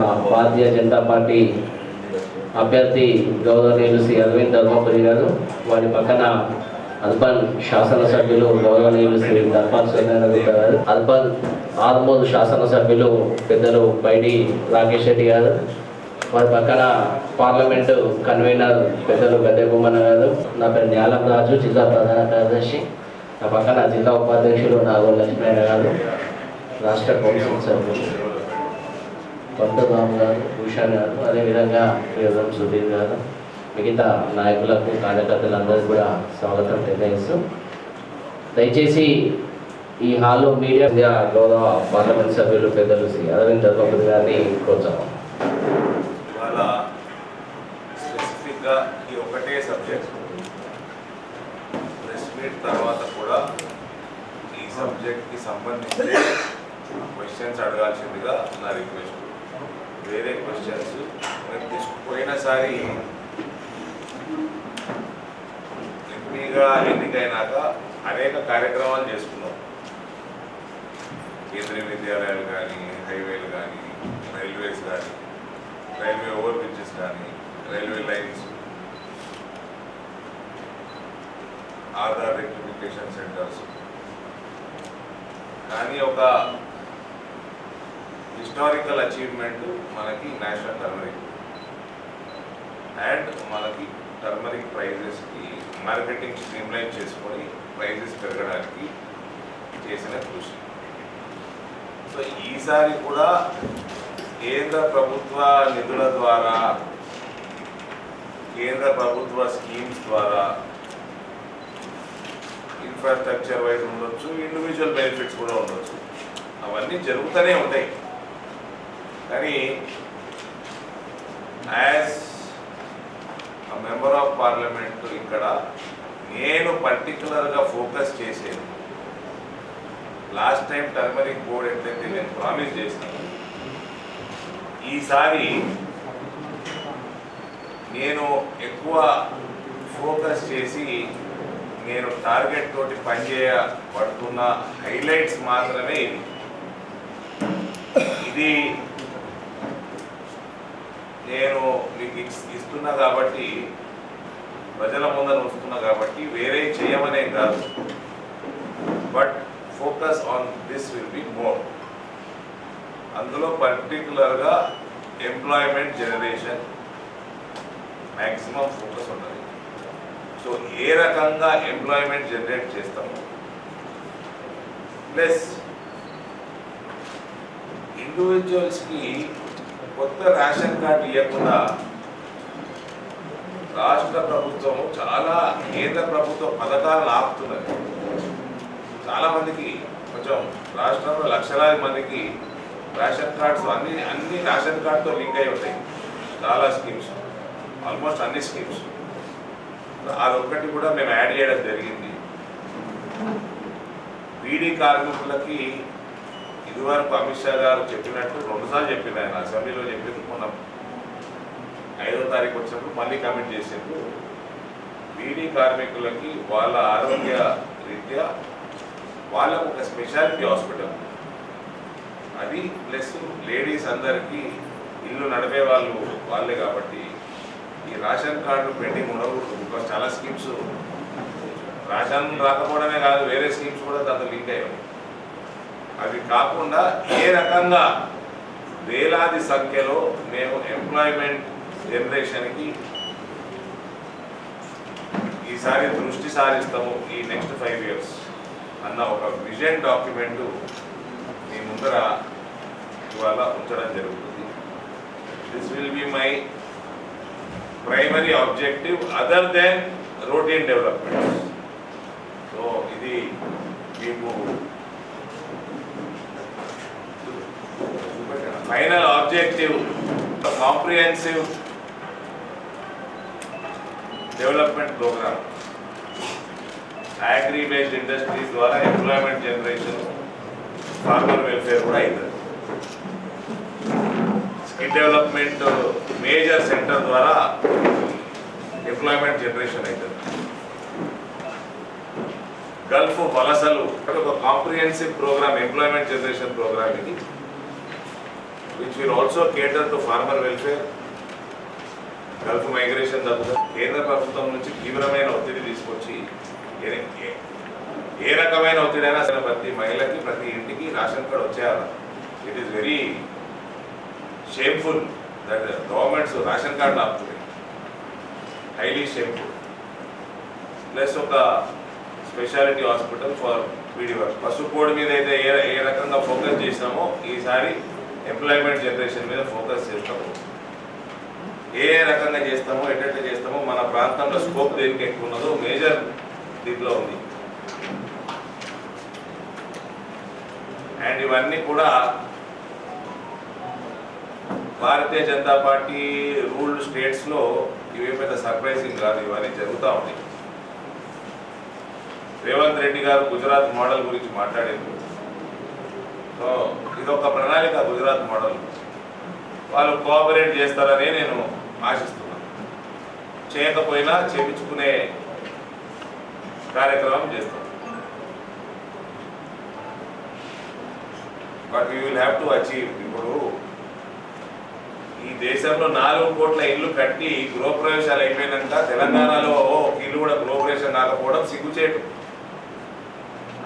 Bharatiya Janata party అభ్యర్థి గౌరవనీయులు శ్రీ అరవింద్ ధర్మపురి గారు వారి పక్కన అర్బన్ శాసనసభ్యులు గౌరవనీయులు శ్రీ ధర్మాన్ సూర్యనారాయణ గారు అర్బన్ ఆర్మూర్ శాసనసభ్యులు పెద్దలు బైడి రాకేష్ రెడ్డి గారు వారి పక్కన పార్లమెంటు కన్వీనర్ పెద్దలు గద్దె గారు నా పేరు న్యాలం రాజు జిల్లా ప్రధాన కార్యదర్శి నా పక్కన జిల్లా ఉపాధ్యక్షులు నాగోల్ లక్ష్మీనారాయణ గారు రాష్ట్ర కౌన్సిల్ సభ్యులు. కొండరాము గారు భూషణ్ గారు అదేవిధంగా ప్రియరం సుధీర్ గారు మిగతా నాయకులకు కార్యకర్తలందరూ కూడా స్వాగతం తెలియజేస్తూ దయచేసి ఈ హాల్లో మీడియా గౌరవ పార్లమెంట్ సభ్యులు పెద్దలు శ్రీ అరవింద్ ధర్మపతి గారిని ప్రోత్సాహం. ఇవాళ స్పెసిఫిక్గా ఈ ఒకటే సబ్జెక్ట్ ప్రెస్ మీట్ తర్వాత కూడా ఈ సబ్జెక్ట్కి సంబంధించి క్వశ్చన్స్ అడగాల్సిందిగా నా రిక్వెస్ట్ వేరే క్వశ్చన్స్ పోయినసారి ఎంపీగా ఎన్నికైనాక అనేక కార్యక్రమాలు చేసుకున్నాం. కేంద్రీయ విద్యాలయాలు కానీ హైవేలు కానీ రైల్వేస్ కానీ రైల్వే ఓవర్ బ్రిడ్జెస్ కానీ railway lines Aadhaar rectification centres. కానీ ఒక హిస్టారికల్ అచీవ్మెంట్ మనకి నేషనల్ టర్మరిక్ అండ్ మనకి టర్మరిక్ ప్రైజెస్కి మార్కెటింగ్ స్ట్రీమ్లైన్ చేసుకొని ప్రైజెస్ పెరగడానికి చేసిన కృషి. సో ఈసారి కూడా కేంద్ర ప్రభుత్వ నిధుల ద్వారా కేంద్ర ప్రభుత్వ స్కీమ్స్ ద్వారా ఇన్ఫ్రాస్ట్రక్చర్ వైజ్ ఉండొచ్చు ఇండివిజువల్ బెనిఫిట్స్ కూడా ఉండొచ్చు. అవన్నీ జరుగుతూనే ఉంటాయి. కానీ యాజ్ మెంబర్ ఆఫ్ పార్లమెంట్ ఇక్కడ నేను పర్టికులర్గా ఫోకస్ చేసేది. లాస్ట్ టైం టర్మరిక్ బోర్డ్ ఎట్లయితే నేను ప్రామిస్ చేశాను ఈసారి నేను ఎక్కువ ఫోకస్ చేసి నేను టార్గెట్ తోటి పనిచేయబడుతున్న హైలైట్స్ మాత్రమే ఇది నేను మీకు ఇస్తున్నా కాబట్టి ప్రజల ముందర వస్తున్నా కాబట్టి వేరే చేయమనే కాదు. But focus on this will be more అందులో పర్టికులర్గా ఎంప్లాయ్మెంట్ జనరేషన్ మ్యాక్సిమం ఫోకస్ ఉన్నది. సో ఏ రకంగా ఎంప్లాయ్మెంట్ జనరేట్ చేస్తాము. ప్లస్ ఇండివిజువల్స్కి కొత్త రేషన్ కార్డు ఇవ్వకుండా రాష్ట్ర ప్రభుత్వం చాలా కేంద్ర ప్రభుత్వ పథకాలను ఆపుతున్నది. చాలా మందికి కొంచెం రాష్ట్రంలో లక్షలాది మందికి రేషన్ కార్డ్స్ అన్ని అన్ని రేషన్ కార్డుతో లింక్ అయి ఉంటాయి. చాలా స్కీమ్స్. ఆల్మోస్ట్ అన్ని స్కీమ్స్. అదొక్కటి కూడా మేము యాడ్ చేయడం జరిగింది. పీడీ కార్మికులకి ఇదివరకు అమిత్ షా గారు చెప్పినట్టు రెండుసార్లు చెప్పింది ఆయన అసెంబ్లీలో చెప్పింది మొన్న ఐదో తారీఖు వచ్చినప్పుడు మళ్ళీ కమిట్ చేసిండ్రు. బీడీ కార్మికులకి వాళ్ళ ఆరోగ్య రీత్యా వాళ్ళకు ఒక స్పెషాలిటీ హాస్పిటల్. అది ప్లస్ లేడీస్ అందరికీ ఇల్లు నడిపే వాళ్ళు వాళ్ళే కాబట్టి ఈ రేషన్ కార్డు పెండింగ్ ఉండకూడదు బికాస్ చాలా స్కీమ్స్. రేషన్ రాకపోవడమే కాదు వేరే స్కీమ్స్ కూడా దాంతో లింక్ అయ్యాయి. అవి కాకుండా ఏ రకంగా వేలాది సంఖ్యలో మేము ఎంప్లాయ్మెంట్ జనరేషన్కి ఈసారి దృష్టి సారిస్తాము ఈ నెక్స్ట్ ఫైవ్ ఇయర్స్ అన్న ఒక విజన్ డాక్యుమెంట్ మీ ముందర ఇవాళ ఉంచడం జరుగుతుంది. This will be my primary objective other than routine development so ఇది మీకు final objective comprehensive development programme. Agri based industries ద్వారా ఎంప్లాయ్మెంట్ జనరేషన్ ఫార్మర్ వెల్ఫేర్ కూడా అవుతుంది స్కిల్ డెవలప్మెంట్ మేజర్ సెంటర్ ద్వారా ఎంప్లాయ్మెంట్ జనరేషన్ అవుతుంది గల్ఫ్ వలసలు ఒక comprehensive programme employment generation programme ఇది. Which will also cater to farmer welfare, Gulf migration తగ్గుతుంది కేంద్ర ప్రభుత్వం నుంచి తీవ్రమైన ఒత్తిడి తీసుకొచ్చి ఏ- ఏ- ఏ రకమైన ఒత్తిడైనా సరే ప్రతి మహిళకి ప్రతి ఇంటికి రేషన్ కార్డు వచ్చేయాలి. It is very shameful that governments ration కార్డులు ఆపుతుంది హైలీ షేమ్ఫుల్ ప్లస్ ఒక speciality hospital for PD work పసుపు కోడ్ మీద అయితే ఏ ఏ రకంగా ఫోకస్ చేసినామో ఈసారి ఎంప్లాయ్మెంట్ జనరేషన్ మీద ఫోకస్ చేస్తాము. ఏ రకంగా చేస్తామో ఎట్లా చేస్తామో మన ప్రాంతంలో స్కోప్ దేనికి ఎక్కువ ఉన్నదో మేజర్ దీంట్లో ఉంది. అండ్ ఇవన్నీ కూడా భారతీయ జనతా పార్టీ రూల్డ్ స్టేట్స్లో ఇవే పెద్ద సర్ప్రైజింగ్ కాదు ఇవన్నీ జరుగుతూ ఉంది రేవంత్ రెడ్డి గారు గుజరాత్ మోడల్ గురించి మాట్లాడారు సో ఇది ఒక ప్రణాళిక గుజరాత్ మోడల్. వాళ్ళు కోఆపరేట్ చేస్తారని నేను ఆశిస్తున్నాను. చేయకపోయినా చేపించుకునే కార్యక్రమం చేస్తాం but you will have to achieve ఇప్పుడు ఈ దేశంలో నాలుగు కోట్ల ఇల్లు కట్టి గృహప్రవేశాలు అయిపోయినాక తెలంగాణలో ఇల్లు కూడా గృహప్రవేశం కాకపోవడం సిగ్గుచేటు.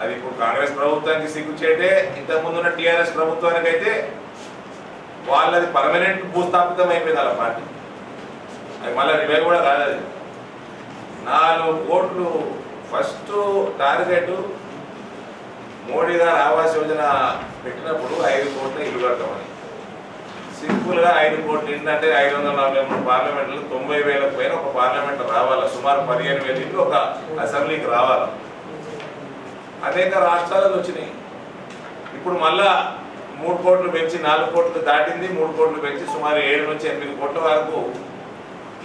అది ఇప్పుడు కాంగ్రెస్ ప్రభుత్వానికి సిగ్గుచేటే ఇంతకుముందు ఉన్న టీఆర్ఎస్ ప్రభుత్వానికి అయితే వాళ్ళది పర్మనెంట్ భూస్థాపితం అయిపోయింది వాళ్ళ పార్టీ. అది మళ్ళీ రివైవ్ కూడా రాలేదు నాలుగు కోట్లు ఫస్ట్ టార్గెట్ మోడీ గారు ఆవాస్ యోజన పెట్టినప్పుడు ఐదు కోట్ల ఇల్లు కడతామని. సింపుల్గా ఐదు కోట్లు ఏంటంటే ఐదు వందల నలభై మూడు పార్లమెంట్లు తొంభై వేలకు పైన ఒక పార్లమెంట్ రావాలా? సుమారు పదిహేను వేల ఇల్లు ఒక అసెంబ్లీకి రావాలి? అనేక రాష్ట్రాలకు వచ్చినాయి. ఇప్పుడు మళ్ళా మూడు కోట్లు పెంచి నాలుగు కోట్లు దాటింది మూడు కోట్లు పెంచి సుమారు ఏడు నుంచి ఎనిమిది కోట్ల వరకు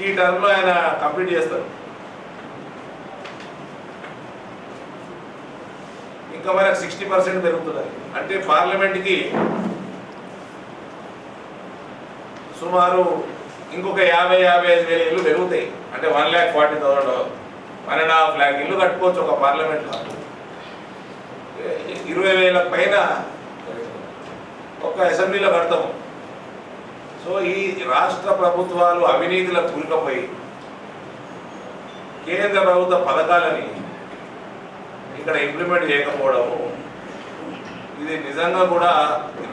ఈ టర్మ్లో ఆయన కంప్లీట్ చేస్తారు. ఇంకా మనకు సిక్స్టీ పర్సెంట్ పెరుగుతుంది అంటే పార్లమెంట్కి సుమారు ఇంకొక యాభై యాభై ఐదు వేల ఇల్లు పెరుగుతాయి. అంటే one lakh forty thousand one and half lakh ఇల్లు కట్టుకోవచ్చు ఒక పార్లమెంట్లో ఇరవై వేల పైన ఒక అసెంబ్లీలో కడతాము సో ఈ రాష్ట్ర ప్రభుత్వాలు అవినీతిలో కూలికపోయి కేంద్ర ప్రభుత్వ పథకాలని ఇక్కడ ఇంప్లిమెంట్ చేయకపోవడము ఇది నిజంగా కూడా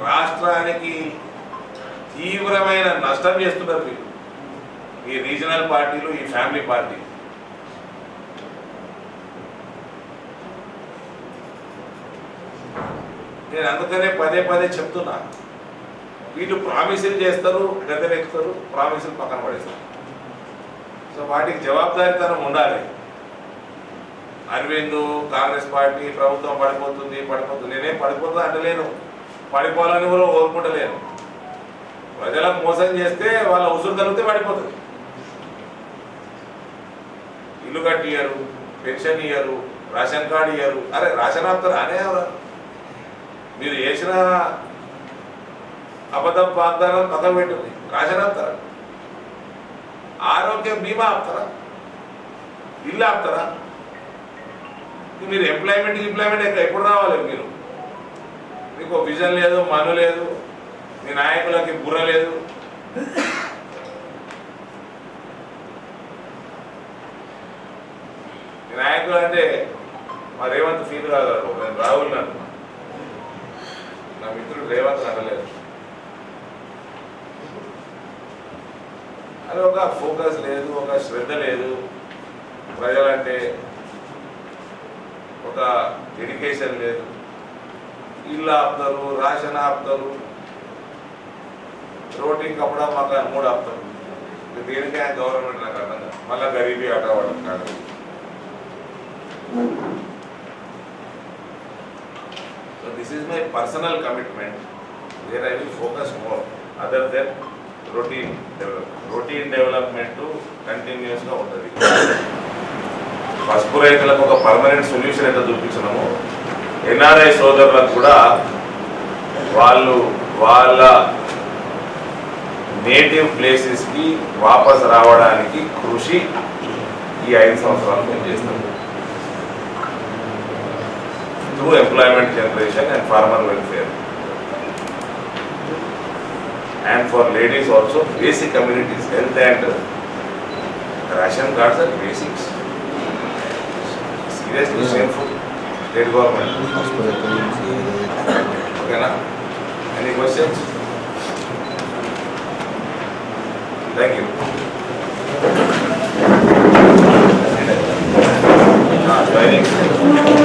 రాష్ట్రానికి తీవ్రమైన నష్టం చేస్తున్నారు ఈ రీజనల్ పార్టీలు ఈ ఫ్యామిలీ పార్టీ. నేను అందుకనే పదే పదే చెప్తున్నా. వీళ్ళు ప్రామిసులు చేస్తారు గద్దెనెక్కుతారు ప్రామిసులు పక్కన పడేస్తారు. సో వాటికి జవాబుదారీతనం ఉండాలి. అరవింద్ కాంగ్రెస్ పార్టీ ప్రభుత్వం పడిపోతుంది పడిపోతుంది. నేనేం పడిపోతుంది అంటలేను. పడిపోవాలని కూడా కోరుకుంటలేను. ప్రజలకు మోసం చేస్తే వాళ్ళ ఉసురు తగ్గితే పడిపోతుంది. ఇల్లు కట్టి ఇయ్యరు పెన్షన్ ఇయ్యరు రేషన్ కార్డు ఇయ్యరు. అరే రేషన్ ఆపుతారు అనే మీరు చేసిన అబద్ధం వాగ్దానం పక్కన పెట్టింది రేషన్ ఆపుతారా ఆరోగ్యం బీమా ఆపుతారా? ఇల్లు ఆపుతారా? మీరు ఎంప్లాయ్మెంట్ ఎంప్లాయ్మెంట్ ఎప్పుడు రావాలి మీరు? మీకు విజన్ లేదు మను లేదు మీ నాయకులకి బుర్ర లేదు. మీ నాయకులు అంటే మరేమంత ఫీల్ కాదు రాహుల్ నన్ను. నా మిత్రుడు రేవంత్ అనలేదు. అది ఒక ఫోకస్ లేదు ఒక శ్రద్ధ లేదు. ప్రజలంటే ఒక డెడికేషన్ లేదు. ఇల్లు ఆపుతారు రాషన్ ఆపుతారు రోటీ కప్పడా మాకు మూడు ఆపుతారు. దేనికే ఆయన గవర్నమెంట్ నాకు అర్థం కాదు. మళ్ళీ గరీబీ ఆటవాడు కాదు. So this is my personal commitment there I will focus more other than routine development routine development కంటిన్యూస్గా ఉంటుంది. పసుపు రైతులకు ఒక పర్మనెంట్ సొల్యూషన్ ఎంత చూపించినామో ఎన్ఆర్ఐ సోదరులకు కూడా వాళ్ళు వాళ్ళ నేటివ్ ప్లేసెస్కి వాపస్ రావడానికి కృషి ఈ ఐదు సంవత్సరాలు మేము చేస్తాం through employment generation and farmer welfare. And for ladies also, basic communities health and ration cards are basics. Seriously shameful. State government. Okay, na? Any questions? Thank you. Training.